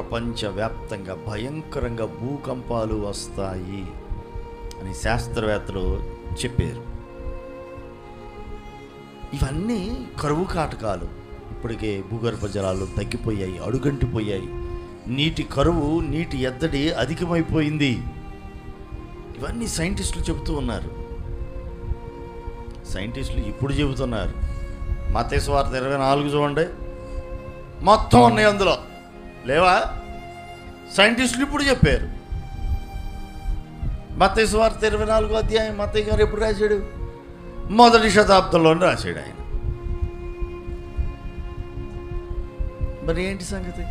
ప్రపంచవ్యాప్తంగా భయంకరంగా భూకంపాలు వస్తాయి అని శాస్త్రవేత్తలు చెప్పారు. ఇవన్నీ కరువు కాటకాలు. ఇప్పటికే భూగర్భ జలాలు తగ్గిపోయాయి అడుగంటిపోయాయి. నీటి కరువు నీటి ఎద్దడి అధికమైపోయింది. ఇవన్నీ సైంటిస్టులు చెబుతూ ఉన్నారు. సైంటిస్టులు ఇప్పుడు చెబుతున్నారు. మతేశ్వార్త ఇరవై నాలుగు చూడండి. మొత్తం ఉన్నాయి అందులో. లేవా? సైంటిస్టులు ఇప్పుడు చెప్పారు. మతేసు సువార్త ఇరవై నాలుగో అధ్యాయం మతయ్య గారు ఎప్పుడు రాశాడు? మొదటి శతాబ్దంలోనే రాశాడు ఆయన. మరి ఏంటి సంగతి?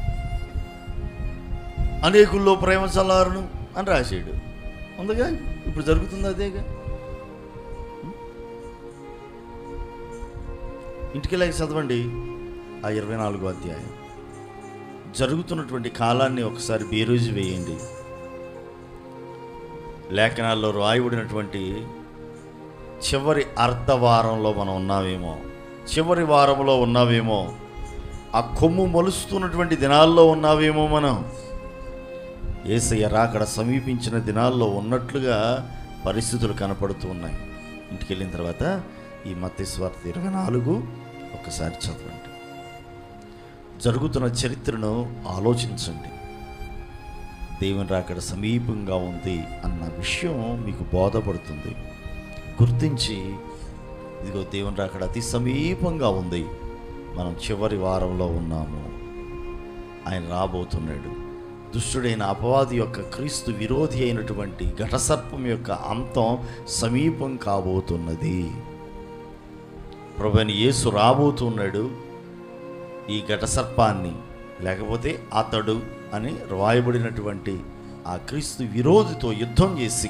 అనేకుల్లో ప్రేమ చల్లారును అని రాశాడు. ఉందిగా? ఇప్పుడు జరుగుతుంది అదేగా? ఇంటికెళ్ళాక చదవండి. ఆ ఇరవై నాలుగో అధ్యాయం. జరుగుతున్నటువంటి కాలాన్ని ఒకసారి బేరోజు వేయండి. లేఖనాల్లో రాయబడినటువంటి చివరి అర్ధవారంలో మనం ఉన్నామేమో చివరి వారంలో ఉన్నావేమో ఆ కొమ్ము మొలుస్తున్నటువంటి దినాల్లో ఉన్నావేమో మనం. ఏసయ్య రాకడ సమీపించిన దినాల్లో ఉన్నట్లుగా పరిస్థితులు కనపడుతూ ఉన్నాయి. ఇంటికి వెళ్ళిన తర్వాత ఈ మత్స్వార్త ఇరవై నాలుగు ఒకసారి చదవండి. జరుగుతున్న చరిత్రను ఆలోచించండి. దేవుని రాకడ సమీపంగా ఉంది అన్న విషయం మీకు బోధపడుతుంది. గుర్తించి ఇదిగో దేవుని రాకడ అతి సమీపంగా ఉంది. మనం చివరి వారంలో ఉన్నాము. ఆయన రాబోతున్నాడు. దుష్టుడైన అపవాది యొక్క క్రీస్తు విరోధి అయినటువంటి ఘటసర్పం యొక్క అంతం సమీపం కాబోతున్నది. ప్రభుని యేసు రాబోతున్నాడు. ఈ ఘటసర్పాన్ని లేకపోతే అతడు అని రాయబడినటువంటి ఆ క్రీస్తు విరోధితో యుద్ధం చేసి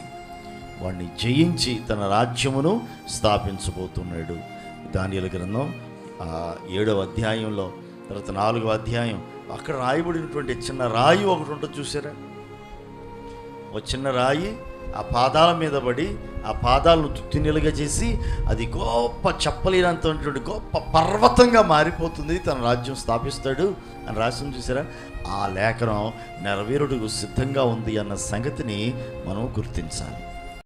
వాడిని జయించి తన రాజ్యమును స్థాపించబోతున్నాడు. దానియల గ్రంథం ఏడవ అధ్యాయంలో తర్వాత నాలుగవ అధ్యాయం. అక్కడ రాయబడినటువంటి చిన్న రాయి ఒకటి ఉంటుంది చూసారా? ఒక చిన్న రాయి ఆ పాదాల మీద పడి ఆ పాదాలను తుత్తినీలుగా చేసి అది గొప్ప చెప్పలేనంతటువంటి గొప్ప పర్వతంగా మారిపోతుంది తన రాజ్యం స్థాపిస్తాడు అని రాసిన చూసారా? ఆ లేఖనం నెరవేరుడుకు సిద్ధంగా ఉంది అన్న సంగతిని మనం గుర్తించాలి.